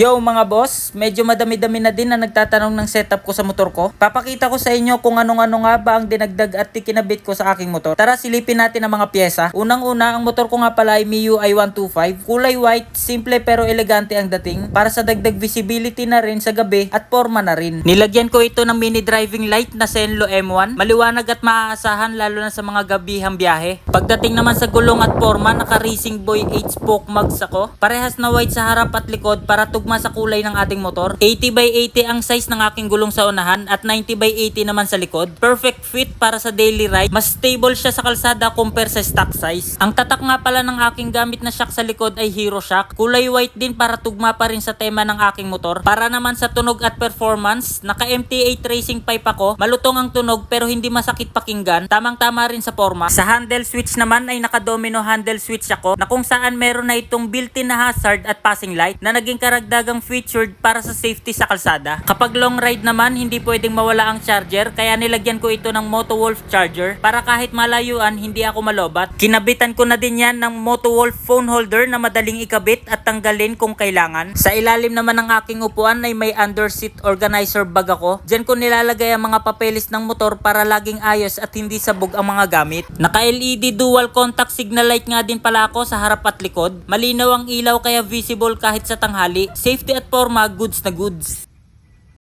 Yo mga boss, medyo madami-dami na din na nagtatanong ng setup ko sa motor ko. Papakita ko sa inyo kung anong-ano nga ba ang dinagdag at kinabit ko sa aking motor. Tara silipin natin ang mga pyesa. Unang-una, ang motor ko nga pala ay MIUI 125. Kulay white, simple pero elegante ang dating. Para sa dagdag visibility na rin sa gabi at forma na rin. Nilagyan ko ito ng mini driving light na Senlo M1. Maliwanag at maaasahan lalo na sa mga gabihang biyahe. Pagdating naman sa gulong at forma, naka Racing Boy 8 spoke mags ako. Parehas na white sa harap at likod para tugma sa kulay ng ating motor. 80 by 80 ang size ng aking gulong sa unahan at 90 by 80 naman sa likod. Perfect fit para sa daily ride. Mas stable siya sa kalsada compare sa stock size. Ang tatak nga pala ng aking gamit na shock sa likod ay Hero Shock. Kulay white din para tugma pa rin sa tema ng aking motor. Para naman sa tunog at performance, naka MT8 racing pipe ako. Malutong ang tunog pero hindi masakit pakinggan. Tamang-tama rin sa forma. Sa handle switch naman ay naka domino handle switch ako na kung saan meron na itong built-in na hazard at passing light na naging karagdagang featured para sa safety sa kalsada. Kapag long ride naman, hindi pwedeng mawala ang charger kaya nilagyan ko ito ng Moto Wolf charger para kahit malayuan hindi ako malobat. Kinabitan ko na din yan ng Moto Wolf phone holder na madaling ikabit at tanggalin kung kailangan. Sa ilalim naman ng aking upuan ay may under seat organizer bag ako. Diyan ko nilalagay ang mga papeles ng motor para laging ayos at hindi sabog ang mga gamit. Naka LED dual contact signal light nga din pala ako sa harap at likod. Malinaw ang ilaw kaya visible kahit sa tanghali. Safety at forma goods na goods.